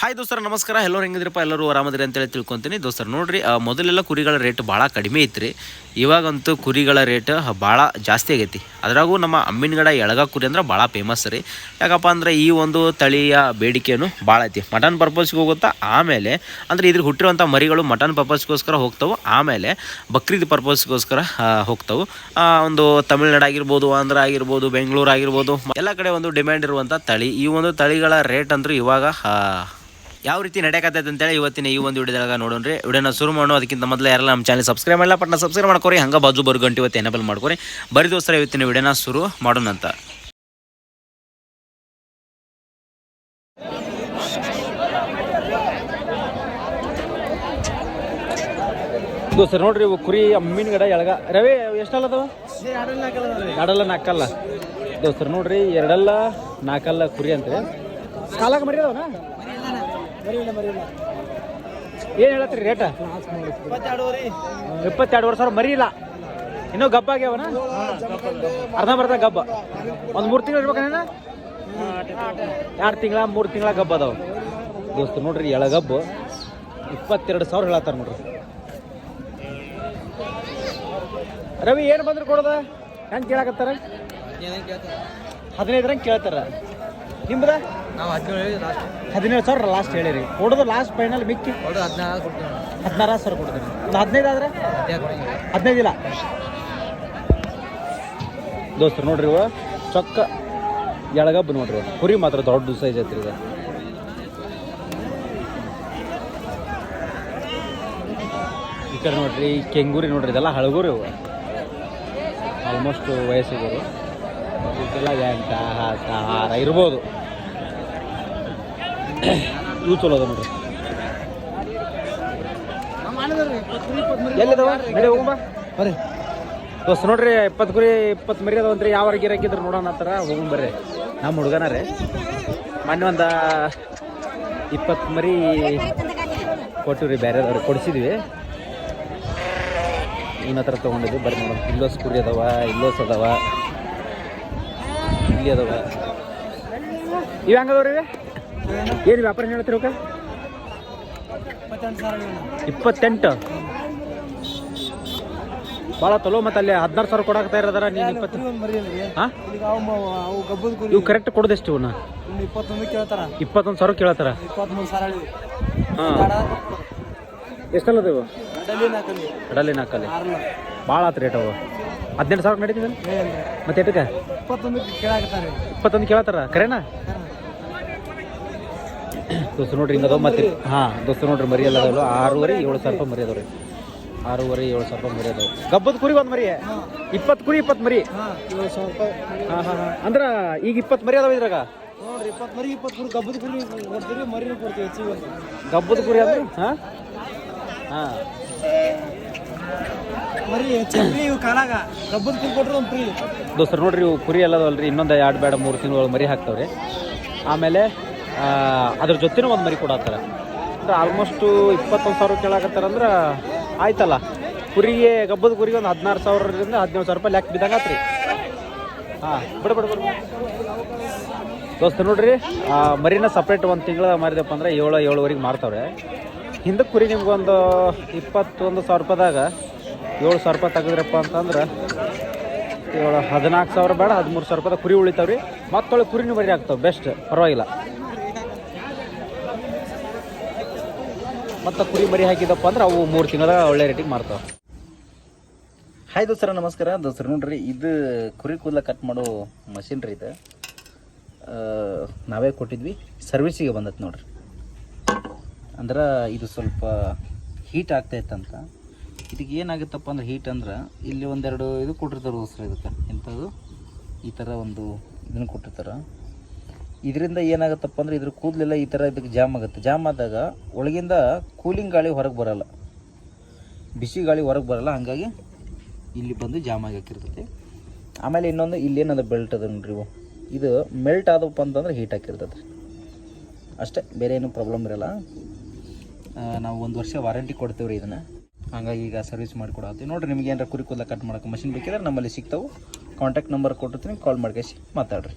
Hi ದೋಸ್ತರ, ನಮಸ್ಕಾರ. ಎಲ್ಲರೂ ಹೆಂಗಿದ್ರಪ್ಪ? ಎಲ್ಲರೂ ಆರಾಮದಿರಿ ಅಂತೇಳಿ ತಿಳ್ಕೊತೀನಿ. ದೋಸ್ತರ, ನೋಡಿರಿ ಮೊದಲೆಲ್ಲ ಕುರಿಗಳ ರೇಟ್ ಭಾಳ ಕಡಿಮೆ ಇತ್ತು ಇವಾಗಂತೂ ಕುರಿಗಳ ರೇಟ್ ಭಾಳ ಜಾಸ್ತಿ ಆಗೈತಿ. ಅದ್ರಾಗೂ ನಮ್ಮ ಅಮ್ಮಿನಗಡ ಎಳಗ ಕುರಿ ಅಂದ್ರೆ ಭಾಳ ಫೇಮಸ್ ರೀ. ಯಾಕಪ್ಪ ಅಂದ್ರೆ ಈ ಒಂದು ತಳಿಯ ಬೇಡಿಕೆಯೂ ಭಾಳ ಐತಿ. ಮಟನ್ ಪರ್ಪಸ್ಗೆ ಹೋಗುತ್ತಾ, ಆಮೇಲೆ, ಅಂದ್ರೆ ಇದ್ರ ಹುಟ್ಟಿರುವಂಥ ಮರಿಗಳು ಮಟನ್ ಪರ್ಪಸ್ಗೋಸ್ಕರ ಹೋಗ್ತವೆ. ಆಮೇಲೆ, ಬಕ್ರೀದ್ ಪರ್ಪಸ್ಗೋಸ್ಕರ ಹೋಗ್ತವೆ. ಒಂದು ತಮಿಳ್ನಾಡು ಆಗಿರ್ಬೋದು, ಆಂಧ್ರ ಆಗಿರ್ಬೋದು, ಬೆಂಗಳೂರು ಆಗಿರ್ಬೋದು, ಎಲ್ಲ ಕಡೆ ಒಂದು ಡಿಮ್ಯಾಂಡ್ ಇರುವಂಥ ತಳಿ. ಈ ಒಂದು ತಳಿಗಳ ರೇಟ್ ಅಂದ್ರೆ ಇವಾಗ ಯಾವ ರೀತಿ ನಡೆಯಕತ್ತೈತೆ ಅಂತೇಳಿ ಇವತ್ತಿನ ಈ ಒಂದು ವಿಡಿಯೋದಾಗ ನೋಡೋಣ್ರಿ. ವಿಡಿಯೋನ ಶುರು ಮಾಡೋ ಅದಕ್ಕಿಂತ ಮೊದಲು ಯಾರೆಲ್ಲ ನಮ್ಮ ಚಾನಲ್ ಸಬ್ಸ್ಕ್ರೈಬ್ ಮಾಡಲ್ಲ ಪಟ್ಟನ ಸಬ್ಸ್ಕ್ರೈಬ್ ಮಾಡ್ಕೊರಿ. ಹಂಗೆ ಬಾಜು ಬರ್ ಗಂಟೆ ಇವತ್ತು ಎನೇಬಲ್ ಮಾಡ್ಕೊರಿ. ಬರೀ ದೋಸ್ತರ ಇವತ್ತಿನ ವಿಡಿಯೋನ ಶುರು ಮಾಡೋಣ ಅಂತ. ದೋಸ್ತರ್ ನೋಡ್ರಿ ಇವು ಕುರಿ ಗಿಡ ಎಳಗ. ರವಿ ಎಷ್ಟಲ್ಲ ಅದಾವ? ಎರಡಲ್ಲ ನಾಲ್ಕಲ್ಲ ದೋಸ್ತರ್ ನೋಡ್ರಿ ಎರಡಲ್ಲ ನಾಲ್ಕಲ್ಲ ಕುರಿ ಅಂತ ಕಾಲಾಗ ಮರಿ ಏನು ಹೇಳತ್ರಿ ರೇಟ ಇಪ್ಪತ್ತೆರಡು ಸಾವಿರ ಮರಿ ಇಲ್ಲ ಇನ್ನೂ ಗಬ್ಬ ಆಗ್ಯಾವನ? ಅರ್ಧ ಬರ್ಧ ಗಬ್ಬ. ಒಂದು ಮೂರು ತಿಂಗಳು ಇರ್ಬೇಕೇನ ಎರಡು ತಿಂಗಳ ಮೂರು ತಿಂಗಳ ಗಬ್ಬ ಅದಾವ. ದೋಸ್ತ ನೋಡ್ರಿ ಎಳಗಬ್ಬು. ಇಪ್ಪತ್ತೆರಡು ಸಾವಿರ ಹೇಳತ್ತಾರ ನೋಡ್ರಿ. ರವಿ ಏನು ಬಂದ್ರು ಕೊಡದ? ಹೆಂಗೆ ಕೇಳಕತ್ತಾರ? ಹದಿನೈದರಂಗೆ ಕೇಳ್ತಾರ. ನಿಮ್ದ? ನಾವು ಹದಿನೇಳು ಲಾಸ್ಟ್ ಹದಿನೇಳು ಸಾವಿರ ಲಾಸ್ಟ್ ಹೇಳಿರಿ. ಕೊಡೋದು ಲಾಸ್ಟ್ ಫೈನಲ್ ಮಿಕ್ಕಿ? ಹದಿನಾರು ಕೊಡ್ತೀವಿ ಹದಿನಾರು ಸಾವಿರ ಕೊಡ್ತೀನಿ ಒಂದು ಹದಿನೈದು ಆದ್ರೆ? ಹದಿನೈದು ಇಲ್ಲ. ದೋಸ್ತರು ನೋಡ್ರಿ ಇವ ಚೊಕ್ಕ ಎಳಗಬ್ಬ ನೋಡ್ರಿ. ಕುರಿ ಮಾತ್ರ ದೊಡ್ಡ ಸೈಜ್ ಐತ್ರಿ ಇದು ಈ ಕಡೆ ನೋಡ್ರಿ ಕೆಂಗೂರಿ ನೋಡ್ರಿ ಇದೆಲ್ಲ ಹಳಗೂರಿ ಇವು ಆಲ್ಮೋಸ್ಟ್ ವಯಸ್ಸಿಗೋರು. ಇದೆಲ್ಲ ಎಂಟ ಹತ್ತ ಆರ ಇರ್ಬೋದು. ಇವು ಚಲೋ ಅದ ನೋಡ್ರಿ. ಎಲ್ಲಿದಾವ? ಬರ್ರಿ. ನೋಡ್ರಿ ಇಪ್ಪತ್ತು ಕುರಿ ಇಪ್ಪತ್ತು ಮರಿ ಅದಾವಂತ್ರಿ. ಯಾವ ಗಿರಾಕಿದ್ರು ನೋಡೋಣ ಅಂತಾರ ಹೋಗುಂ ಬರ್ರಿ. ನಮ್ಮ ಹುಡುಗನ ರೀ. ಮೊನ್ನೆ ಒಂದು ಇಪ್ಪತ್ತು ಮರಿ ಕೊಟ್ಟಿವ್ರಿ ಬೇರೆದವ್ರಿಗೆ ಕೊಡಿಸಿದ್ವಿ. ಇವನ ಹತ್ರ ತೊಗೊಂಡಿದ್ವಿ. ಬರ್ರಿ ನೋಡೋಣ. ಇಲ್ಲೋಸ್ ಕುರಿ ಅದಾವ, ಇಲ್ಲೋಸ್ ಅದಾವ. ಇಲ್ಲಿ ಅದಾವ. ಇವು ಹೆಂಗದವ್ರಿ ಏನು ವ್ಯಾಪಾರ ಹೇಳ್ತೀರಿ ಇಪ್ಪತ್ತೆಂಟು. ಭಾಳ ತಲೋ ಮತ್ತೆ ಅಲ್ಲಿ ಹದಿನಾರು ಸಾವಿರ ಕೊಡಾಕ್ತಾ ಇರೋದಾರ ನೀನು ಇಪ್ಪತ್ತು. ಹಾಂ? ಇವು ಕರೆಕ್ಟ್ ಕೊಡದೆಷ್ಟು ಇವನ್ನ ಇಪ್ಪತ್ತೊಂದು ಕೇಳ್ತಾರ ಇಪ್ಪತ್ತೊಂದು ಸಾವಿರ ಕೇಳತ್ತಾರ. ಎಷ್ಟಲ್ಲ ಹಾಂ. ಎಷ್ಟಲ್ಲದ ಇವು ಅಡಲಿ ನಾಲ್ಕಲ್ಲಿ ಭಾಳ ಆತು ರೇಟ್ ಅವು. ಹದಿನೆಂಟು ಸಾವಿರ ನಡೀತದೆ ಮತ್ತೆ ಎಟ್ಟಕ್ಕೆ ಇಪ್ಪತ್ತೊಂದು ಕೇಳಾಕತ್ತಾರೆ. ಇಪ್ಪತ್ತೊಂದು ಕೇಳತ್ತಾರ? ಕರೆನಾ? ದೋಸ್ತ ನೋಡ್ರಿ ಹಿಂಗದ ಮತ್ತೆ ಹಾಂ ದೋಸ್ತ ನೋಡ್ರಿ ಮರಿ ಎಲ್ಲ ಅದಾವಲ್ಲ ಆರೂವರೆ ಏಳು ಸಾವಿರ ರೂಪಾಯಿ ಮರಿ ಅದಾವ್ರಿ. ಆರೂವರೆ ಏಳು ಸಾವಿರ ರೂಪಾಯಿ ಮರಿ ಅದಾವ. ಗಬ್ಬದ ಕುರಿ ಒಂದು ಮರಿ. ಇಪ್ಪತ್ತು ಕುರಿ ಇಪ್ಪತ್ತು ಮರಿ. ಹಾಂ ಹಾಂ ಹಾಂ ಹಾಂ. ಅಂದ್ರೆ ಈಗ ಇಪ್ಪತ್ತು ಮರಿ ಅದಾವ ಇದ್ರಾಗ? ನೋಡ್ರಿ ಇಪ್ಪತ್ತು ಮರಿ ಇಪ್ಪತ್ತು ಕುರಿ ಗಬ್ಬದ ಕುರಿ ಕೊಡ್ತೀವಿ ಮರಿನೂ ಕೊಡ್ತೀವಿ ಹೆಚ್ಚಿಗೆ ಗಬ್ಬದ ಕುರಿ ಅಂದ್ರೆ ಹಾಂ? ಹಾಂ. ಮರಿ ಹೆಚ್ಚಿಗೆ ಇವು ಕಾಲಾಗ. ಗಬ್ಬದ ಕುರಿ ಕೊಟ್ರೆ ಒಂದು ಫ್ರೀ. ದೋಸ್ತರು ನೋಡ್ರಿ ಇವು ಕುರಿ ಎಲ್ಲ ಅದಾವಲ್ರಿ. ಇನ್ನೊಂದು ಎರಡು ಬೇಡ ಮೂರು ತಿಂಗಳು ಮರಿ ಹಾಕ್ತಾವ್ರಿ. ಆಮೇಲೆ ಅದ್ರ ಜೊತೆನೂ ಒಂದು ಮರಿ ಕೊಡತ್ತಾರ ಅಂದ್ರೆ ಆಲ್ಮೋಸ್ಟು ಇಪ್ಪತ್ತೊಂದು ಸಾವಿರ ಕೇಳಾಕತ್ತಾರ ಅಂದ್ರೆ ಆಯ್ತಲ್ಲ. ಕುರಿಗೆ, ಗಬ್ಬದ ಕುರಿಗೆ ಒಂದು ಹದಿನಾರು ಸಾವಿರದಿಂದ ಹದಿನೇಳು ಸಾವಿರ ರೂಪಾಯಿ ಲೆಕ್ಕ ಬಿದ್ದಂಗೆ ಆತ್ರಿ. ಹಾಂ, ಬಿಡ ಬಿಡ ಬಿಡ. ದೋಸ್ತ ನೋಡ್ರಿ ಮರಿನ ಸಪ್ರೇಟ್ ಒಂದು ತಿಂಗಳ ಮಾರಿದಪ್ಪ ಅಂದ್ರೆ ಏಳು, ಏಳುವರೆಗೆ ಮಾರ್ತವ್ರೆ. ಹಿಂದಕ್ಕೆ ಕುರಿ ನಿಮ್ಗೊಂದು ಇಪ್ಪತ್ತೊಂದು ಸಾವಿರ ರೂಪಾಯಿದಾಗ ಏಳು ಸಾವಿರ ರೂಪಾಯಿ ತೆಗೆದ್ರಪ್ಪ ಅಂತಂದ್ರೆ ಏಳು, ಹದಿನಾಲ್ಕು ಸಾವಿರ ಬೇಡ, ಹದಿಮೂರು ಸಾವಿರ ರೂಪಾಯಿ ಕುರಿ ಉಳಿತಾವ್ರಿ. ಮತ್ತೊಳಗೆ ಕುರಿನೂ ಮರಿ ಆಗ್ತಾವೆ ಬೆಸ್ಟ್ ಪರವಾಗಿಲ್ಲ. ಮತ್ತು ಕುರಿ ಮರಿ ಹಾಕಿದಪ್ಪ ಅಂದ್ರೆ ಅವು ಮೂರು ತಿಂಗಳ ಒಳ್ಳೆ ರೇಟಿಗೆ ಮಾರ್ತಾವೆ. ಹಾಯ್ ದೋಸ್ತರ, ನಮಸ್ಕಾರ. ದೋಸ್ತರ ನೋಡ್ರಿ, ಇದು ಕುರಿ ಕೂದಲ ಕಟ್ ಮಾಡೋ ಮಷಿನ್ ರೀ ಇದು. ನಾವೇ ಕೊಟ್ಟಿದ್ವಿ. ಸರ್ವಿಸಿಗೆ ಬಂದೈತೆ ನೋಡ್ರಿ. ಅಂದ್ರೆ ಇದು ಸ್ವಲ್ಪ ಹೀಟ್ ಆಗ್ತಾ ಇತ್ತಂತ ಇದಕ್ಕೆ ಏನಾಗುತ್ತಪ್ಪ ಅಂದ್ರೆ ಹೀಟ್ ಅಂದ್ರೆ ಇಲ್ಲಿ ಒಂದೆರಡು ಇದು ಕೊಟ್ಟಿರ್ತಾರೆ ದೋಸ್ರ ಇದಕ್ಕೆ. ಇಂಥದ್ದು ಈ ಥರ ಒಂದು ಇದನ್ನು ಕೊಟ್ಟಿರ್ತಾರೆ. ಇದರಿಂದ ಏನಾಗುತ್ತಪ್ಪ ಅಂದ್ರೆ ಇದ್ರ ಕೂದಲೆಲ್ಲ ಈ ಥರ ಇದಕ್ಕೆ ಜಾಮ್ ಆಗುತ್ತೆ. ಜಾಮ್ ಆದಾಗ ಒಳಗಿಂದ ಕೂಲಿಂಗ್ ಗಾಳಿ ಹೊರಗೆ ಬರಲ್ಲ. ಬಿಸಿ ಗಾಳಿ ಹೊರಗೆ ಬರಲ್ಲ, ಹಾಗಾಗಿ ಇಲ್ಲಿ ಬಂದು ಜಾಮ್ ಆಗಿರ್ತೈತಿ ಆಮೇಲೆ ಇನ್ನೊಂದು ಇಲ್ಲೇನದ ಬೆಲ್ಟ್ ಅದ ನೋಡ್ರಿ ಇದು ಮೆಲ್ಟ್ ಆದಪ್ಪ ಅಂತಂದ್ರೆ ಹೀಟ್ ಹಾಕಿರ್ತೈತೆ ಅಷ್ಟೇ, ಬೇರೆ ಏನೂ ಪ್ರಾಬ್ಲಮ್ ಇರಲ್ಲ. ನಾವು ಒಂದು ವರ್ಷ ವಾರಂಟಿ ಕೊಡ್ತೇವೆ ರೀ ಇದನ್ನು. ಹಾಗಾಗಿ ಈಗ ಸರ್ವಿಸ್ ಮಾಡಿಕೊಡತ್ತೀವಿ ನೋಡಿರಿ, ನಿಮ್ಗೆ ಏನಾರ ಕುರಿ ಕೂದಲ ಕಟ್ ಮಾಡೋಕೆ ಮಷಿನ್ ಬೇಕಿದ್ರೆ ನಮ್ಮಲ್ಲಿ ಸಿಗ್ತಾವೆ. ಕಾಂಟ್ಯಾಕ್ಟ್ ನಂಬರ್ ಕೊಟ್ಟಿರ್ತೀನಿ ಕಾಲ್ ಮಾಡ್ಕೇಸಿ ಮಾತಾಡ್ರಿ.